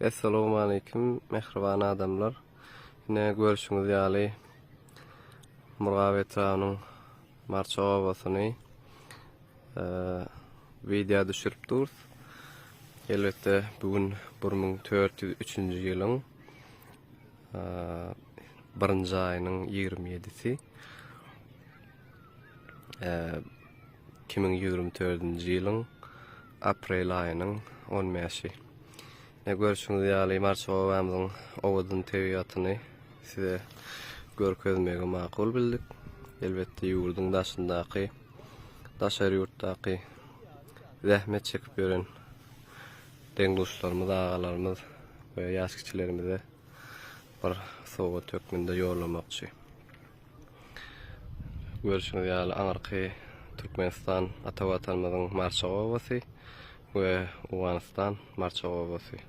Assalamu alaykum mehriban adamlar. Yine görüşüňiz ýaly Murgabet Hanım marça obasyny eee video düşürip duruz. Elbette bugün 1403-nji ýylyň eee birinji aýynyň 27-si. Eee 2024-nji ýylyň aprel aýynyň 15-i. Ne görüşüňiz ýaly marça obamyzyň owadyny tebigatyny size görkezmege makul bildik. Elbette ýurduň daşyndaky, daşary ýurtdaky zähmet çekip ýören deňdoşlarymyz, agalarymyz we ýaş kiçilerimize bir sowa tökmünde ýolamakçy. Görüşüňiz ýaly aňyrky Türkmenistan ata watanymyzyň marça obasy we Awganistan marça obasy.